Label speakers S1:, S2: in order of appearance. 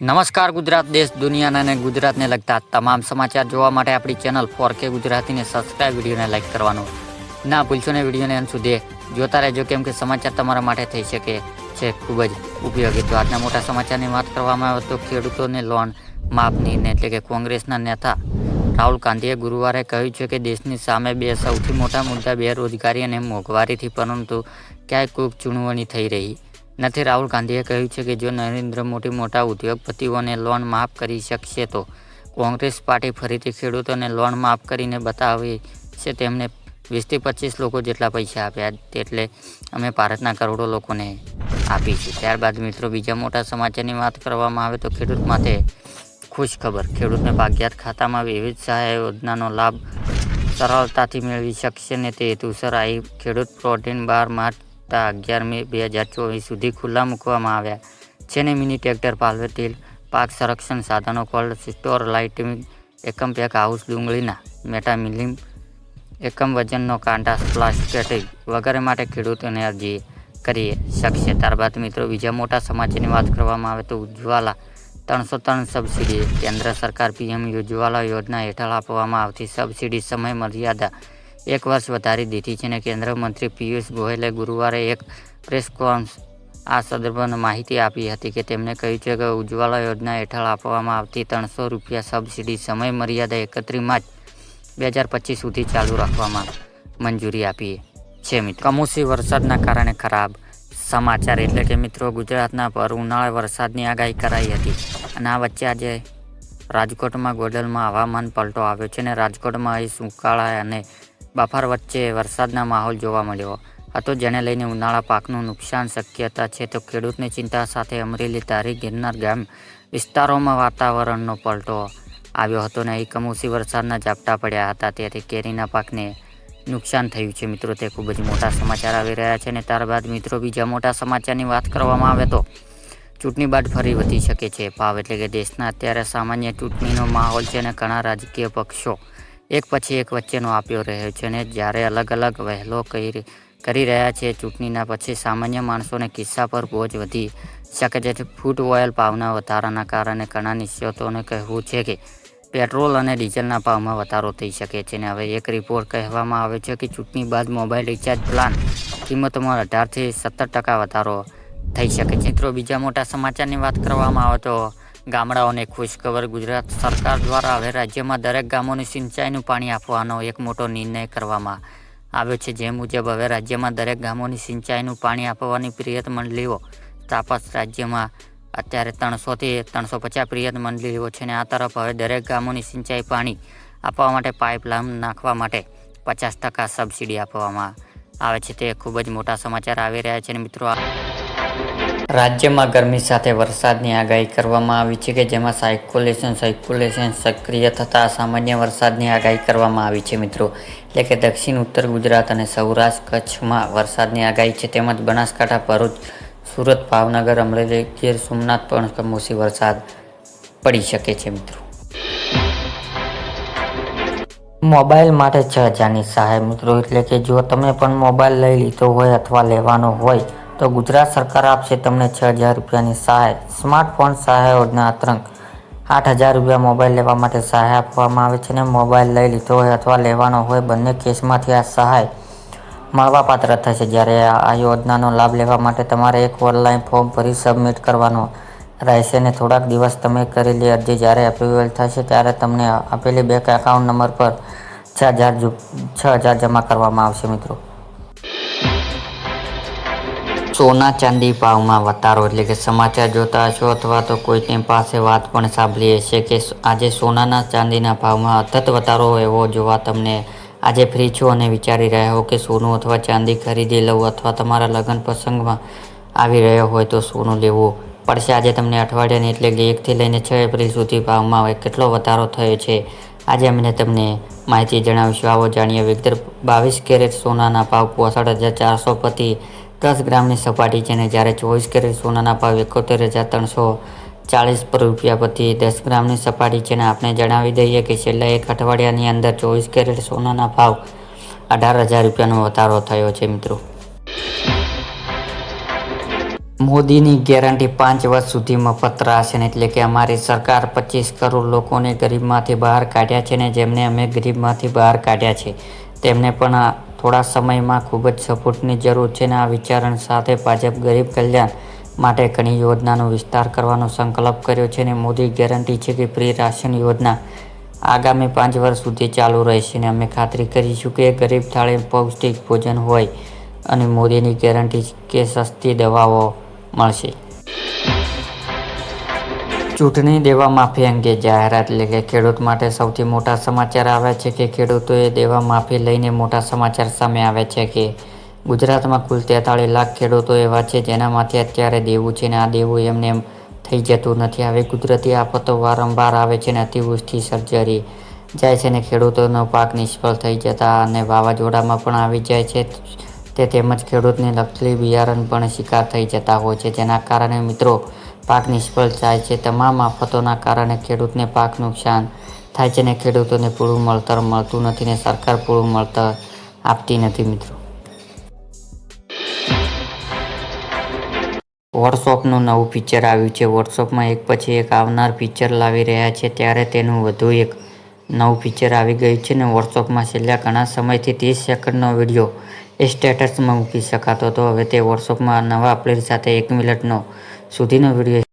S1: નમસ્કાર, ગુજરાત દેશ દુનિયાના અને ગુજરાતને લગતા તમામ સમાચાર જોવા માટે આપણી ચેનલ ફોર કે ગુજરાતીને સબસ્ક્રાઇબ વિડીયોને લાઈક કરવાનું ના ભૂલશો ને વિડીયોને અંત સુધી જોતા રહેજો, કેમ કે સમાચાર તમારા માટે થઈ શકે છે ખૂબ જ ઉપયોગી. તો આજના મોટા સમાચારની વાત કરવામાં આવે તો ખેડૂતોને લોન માફની એટલે કે કોંગ્રેસના નેતા રાહુલ ગાંધીએ ગુરુવારે કહ્યું છે કે દેશની સામે બે સૌથી મોટા મુદ્દા બેરોજગારી અને મોંઘવારીથી, પરંતુ ક્યાંય કોઈક ચૂંટણી થઈ રહી નથી, રાહુલ ગાંધીએ કહ્યું છે કે જો નરેન્દ્ર મોદી મોટા ઉદ્યોગપતિઓને લોન માફ કરી શકશે તો કોંગ્રેસ પાર્ટી ફરીથી ખેડૂતોને લોન માફ કરીને બતાવી છે. તેમને વીસથી પચીસ લોકો જેટલા પૈસા આપ્યા એટલે અમે ભારતના કરોડો લોકોને આપીશું ત્યારબાદ મિત્રો, બીજા મોટા સમાચારની વાત કરવામાં આવે તો ખેડૂત માટે ખુશ ખબર. ખેડૂતને ભાગ્યાત ખાતામાં વિવિધ સહાય યોજનાનો લાભ સરળતાથી મેળવી શકશે ને તે હેતુસર આ ખેડૂત પ્રોટીન બાર માર્ચતા અગિયાર મે બે હજાર ચોવીસ સુધી ખુલ્લા મૂકવામાં આવ્યા. છેને મિની ટ્રેક્ટર પાલવેટીલ પાક સંરક્ષણ સાધનો, કોલ્ડ સ્ટોર, લાઇટિંગ એકમ પેક, હાઉસ ડુંગળીના મેટામિલિંગ એકમ વજનનો કાંટા પ્લાસ્ટિક વગેરે માટે ખેડૂતોને અરજી કરી શકશે. ત્યારબાદ મિત્રો બીજા મોટા સમાચારની વાત કરવામાં આવે તો ઉજ્જવાલા ત્રણસો ત્રણ સબસિડી કેન્દ્ર સરકાર પીએમ ઉજ્જવાલા યોજના હેઠળ આપવામાં આવતી સબસિડી સમય મર્યાદા એક વર્ષ વધારી દીધી છે અને કેન્દ્રીય મંત્રી પિયુષ ગોયલે ગુરુવારે એક પ્રેસ કોન્ફ આ સંદર્ભમાં માહિતી આપી હતી કે તેમણે કહ્યું છે કે ઉજ્જવલા યોજના હેઠળ આપવામાં આવતી ત્રણસો રૂપિયા સબસિડી સમય મર્યાદા એકત્રીસ માર્ચ બે હજાર પચીસ સુધી ચાલુ રાખવામાં મંજૂરી આપી છે મિત્રો. કમોસમી વરસાદના કારણે ખરાબ સમાચાર એટલે કે મિત્રો, ગુજરાતના પર ઉનાળા વરસાદની આગાહી કરાઈ હતી અને આ વચ્ચે આજે રાજકોટમાં ગોડલમાં હવામાન પલટો આવ્યો છે અને રાજકોટમાં અહીં સુકાળા અને બફાર વચ્ચે વરસાદના માહોલ જોવા મળ્યો હતો, જેને લઈને ઉનાળા પાકનું નુકસાન શક્યતા છે. તો ખેડૂતની ચિંતા સાથે અમરેલી ધારી ગિરનાર ગામ વિસ્તારોમાં વાતાવરણનો પલટો આવ્યો હતો ને અહીં કમોસમી વરસાદના ઝાપટા પડ્યા હતા. તેથી કેરીના પાકને નુકસાન થયું છે. મિત્રો, તે ખૂબ જ મોટા સમાચાર આવી રહ્યા છે અને ત્યારબાદ મિત્રો, બીજા મોટા સમાચારની વાત કરવામાં આવે તો ચૂંટણી બાદ ફરી વધી શકે છે ભાવ. એટલે કે દેશના અત્યારે સામાન્ય ચૂંટણીનો માહોલ છે અને ઘણા રાજકીય પક્ષો એક પછી એક વચ્ચેનો આપ્યો રહ્યો છે અને જ્યારે અલગ અલગ વહેલો કરી કરી રહ્યા છે, ચૂંટણીના પછી સામાન્ય માણસોને કિસ્સા પર બોજ વધી શકે છે. ફૂડ ઓઇલ ભાવના વધારાના કારણે ઘણા નિશ્ચિતોને કહેવું છે કે પેટ્રોલ અને ડીઝલના ભાવમાં વધારો થઈ શકે છે અને હવે એક રિપોર્ટ કહેવામાં આવે છે કે ચૂંટણી બાદ મોબાઈલ રિચાર્જ પ્લાન કિંમતોમાં અઢારથી સત્તર ટકા વધારો થઈ શકે છે. મિત્રો, બીજા મોટા સમાચારની વાત કરવામાં આવે તો ગામડાઓને ખુશખબર ગુજરાત સરકાર દ્વારા હવે રાજ્યમાં દરેક ગામોને સિંચાઈનું પાણી આપવાનો એક મોટો નિર્ણય કરવામાં આવ્યો છે. જે મુજબ હવે રાજ્યમાં દરેક ગામોની સિંચાઈનું પાણી આપવાની પ્રિયત મંડળીઓ સ્થાપત રાજ્યમાં અત્યારે ત્રણસોથી ત્રણસો પચાસ પ્રિયત મંડળીઓ છે ને આ તરફ હવે દરેક ગામોની સિંચાઈ પાણી આપવા માટે પાઇપલાઇન નાખવા માટે પચાસ ટકા સબસિડી આપવામાં આવે છે. તે ખૂબ જ મોટા સમાચાર આવી રહ્યા છે અને મિત્રો રાજ્યમાં ગરમી સાથે વરસાદની આગાહી કરવામાં આવી છે કે જેમાં સાયકોલેશન સાયકોલેશન સક્રિય થતાં સામાન્ય વરસાદની આગાહી કરવામાં આવી છે મિત્રો. એટલે કે દક્ષિણ, ઉત્તર ગુજરાત અને સૌરાષ્ટ્ર કચ્છમાં વરસાદની આગાહી છે. તેમજ બનાસકાંઠા, ભરૂચ, સુરત, ભાવનગર, અમરેલી, ગીર, સોમનાથ પણ કમોસી વરસાદ પડી શકે છે મિત્રો. મોબાઈલ માટે છ હજારની સહાય મિત્રો. એટલે કે જો તમે પણ મોબાઈલ લઈ લીધો હોય અથવા લેવાનો હોય તો ગુજરાત સરકાર આપશે તમને છ હજાર રૂપિયાની સહાય. સ્માર્ટફોન સહાય યોજના આતંક આઠ હજાર રૂપિયા મોબાઈલ લેવા માટે સહાય આપવામાં આવે છે અને મોબાઈલ લઈ લીધો હોય અથવા લેવાનો હોય બંને કેસમાંથી આ સહાય મળવાપાત્ર થશે. જ્યારે આ યોજનાનો લાભ લેવા માટે તમારે એક ઓનલાઈન ફોર્મ ભરી સબમિટ કરવાનો રહેશે અને થોડાક દિવસ તમે કરેલી અરજી જ્યારે એપ્રુવલ થશે ત્યારે તમને આપેલી બેંક એકાઉન્ટ નંબર પર છ હજાર છ હજાર જમા કરવામાં આવશે મિત્રો. સોના ચાંદી ભાવમાં વધારો એટલે કે સમાચાર જોતા હશો અથવા તો કોઈની પાસે વાત પણ સાંભળી હશે કે આજે સોનાના ચાંદીના ભાવમાં અથત વધારો એવો જોવા તમને આજે ફ્રી છો અને વિચારી રહ્યા હો કે સોનું અથવા ચાંદી ખરીદી લઉં અથવા તમારા લગ્ન પ્રસંગમાં આવી રહ્યો હોય તો સોનું લેવું પડશે. આજે તમને અઠવાડિયાની એટલે કે એકથી લઈને છ એપ્રિલ સુધી ભાવમાં કેટલો વધારો થયો છે? આજે અમે તમને માહિતી જણાવીશું. આવો જાણીએ વિગતર. બાવીસ કેરેટ સોનાના ભાવ પોસઠ હજાર ચારસો પ્રતિ દસ ગ્રામની સપાટી છે અને જ્યારે ચોવીસ કેરેટ સોનાના ભાવ એકોતેર હજાર ત્રણસો ચાલીસ પર રૂપિયા પ્રતિ દસ ગ્રામની સપાટી છે અને આપણે જણાવી દઈએ કે છેલ્લા એક અઠવાડિયાની અંદર ચોવીસ કેરેટ સોનાના ભાવ અઢાર હજાર રૂપિયાનો વધારો થયો છે મિત્રો. મોદીની ગેરંટી પાંચ વર્ષ સુધી મફત ને એટલે કે અમારી સરકાર પચીસ કરોડ લોકોને ગરીબમાંથી બહાર કાઢ્યા છે ને જેમને અમે ગરીબમાંથી બહાર કાઢ્યા છે. તેમને પણ થોડા સમયમાં ખૂબ જ સપોર્ટની જરૂર છે ને આ વિચારણ સાથે ભાજપ ગરીબ કલ્યાણ માટે ઘણી યોજનાનો વિસ્તાર કરવાનો સંકલ્પ કર્યો છે ને મોદી ગેરંટી છે કે ફ્રી રાશન યોજના આગામી પાંચ વર્ષ સુધી ચાલુ રહેશે ને અમે ખાતરી કરીશું કે ગરીબ થાળે પૌષ્ટિક ભોજન હોય અને મોદીની ગેરંટી કે સસ્તી દવાઓ મળશે. ચૂંટણી દેવા માફી અંગે જાહેરાત એટલે કે ખેડૂત માટે સૌથી મોટા સમાચાર આવ્યા છે કે ખેડૂતોએ દેવા માફી લઈને મોટા સમાચાર સામે આવ્યા છે કે ગુજરાતમાં કુલ તેતાળીસ લાખ ખેડૂતો એવા છે જેનામાંથી અત્યારે દેવું છે ને આ દેવું એમને એમ થઈ જતું નથી. આવી કુદરતી આફતો વારંવાર આવે છે ને અતિવૃષ્ટિ સર્જરી જાય છે ને ખેડૂતોનો પાક નિષ્ફળ થઈ જતા અને વાવાઝોડામાં પણ આવી જાય છે. તે તેમજ ખેડૂતને નકલી બિયારણ પણ શિકાર થઈ જતા હોય છે. જેના કારણે મિત્રો, પાક નિષ્ફળ જાય છે. તમામ આફતોના કારણે ખેડૂતને પાક નુકસાન થાય છે ને ખેડૂતોને પૂરું મળતર મળતું નથી ને સરકાર પૂરું મળતર આપતી નથી મિત્રો. વોટ્સઅપનું નવું ફીચર આવ્યું છે. વોટ્સઅપમાં એક પછી એક આવનાર ફીચર લાવી રહ્યા છે. ત્યારે તેનું વધુ એક નવું ફીચર આવી ગયું છે ને વોટ્સઅપમાં છેલ્લા ઘણા સમયથી ત્રીસ સેકન્ડનો વીડિયો સ્ટેટસમાં મૂકી શકાતો હતો. હવે તે વોટ્સઅપમાં નવા અપડેટ સાથે એક મિનિટનો સુધીનો વીડિયો